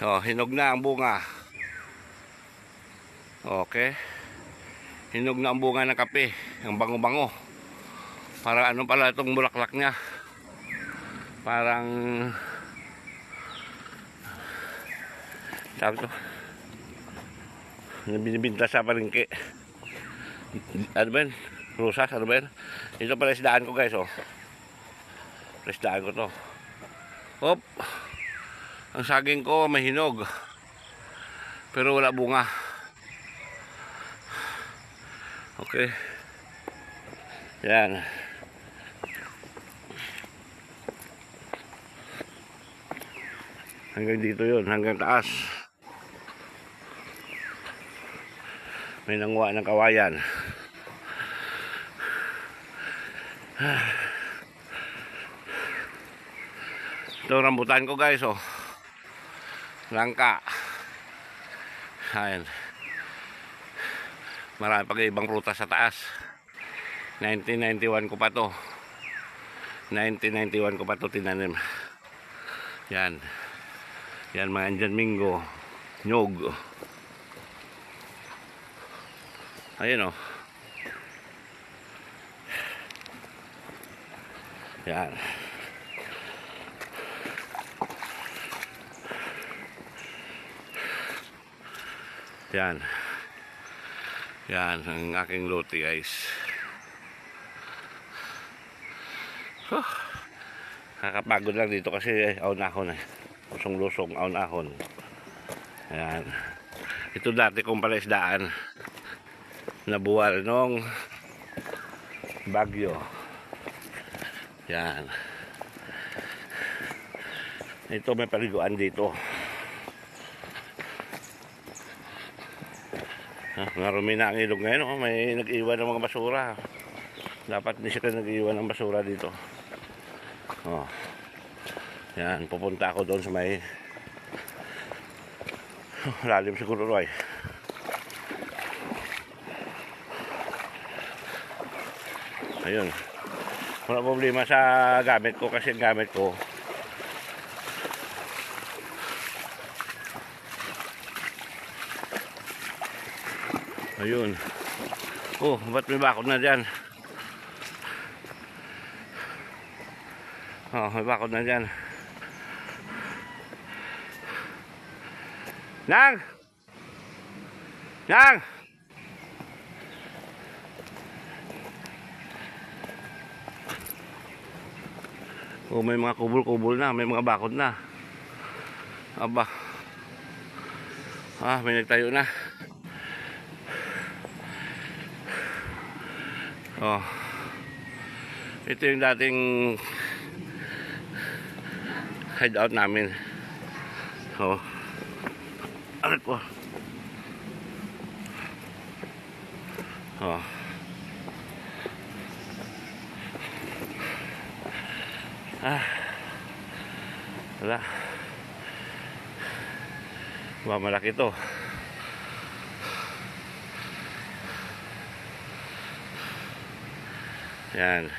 Oh, hinog na ang bunga. Okay. Hinog na ang bunga ng kape. Ang bango-bango. Parang ano pala itong bulaklak niya. Parang... Sabi. Yung binibinta sa palengke. Ano ba yun? Rusas, ano ba yun? Ito pala isdaan ko guys, oh. Isdaan ko to. Hop! Ang saging ko may hinog. Pero wala bunga. Okay. Yan. Hanggang dito yun, hanggang taas. May nanguha ng kawayan. Ito rambutan ko guys oh. Langka. Ayan. Marami pa ibang prutas sa taas. 1991 ko pa to. 1991 ko pa to tinanim. Yan. Yan mga andyan minggo. Nyog. Ayun oh. Yan. Yan. Yan ang aking lote guys. Huh. Nakakapagod lang dito kasi ahon-ahon eh. Lusong-lusong ahon-ahon. Ayan. Ito dati kong palaisdaan na buwal nung bagyo. Yan. Ito may paliguan dito. Ah, marumi na ang ilog ngayon. Oh. May nag-iwan ng mga basura. Dapat hindi sila nag-iwan ng basura dito. Oh. Yan, pupunta ako doon sa may oh, lalim siguro Roy. Ayun. Wala problema sa gamit ko kasi gamit ko Ayun. Oh, ba't may bakod na dyan? Oh, may bakod na dyan. Nang! Nang! Oh, may mga kubol-kubol na, may mga bakod na. Aba. Ah, may nagtayo na. Oh. Ito yung dating hideout namin. Oh. Ano ko? Oh. Ah. Wala. Wah, malaki to. Yan.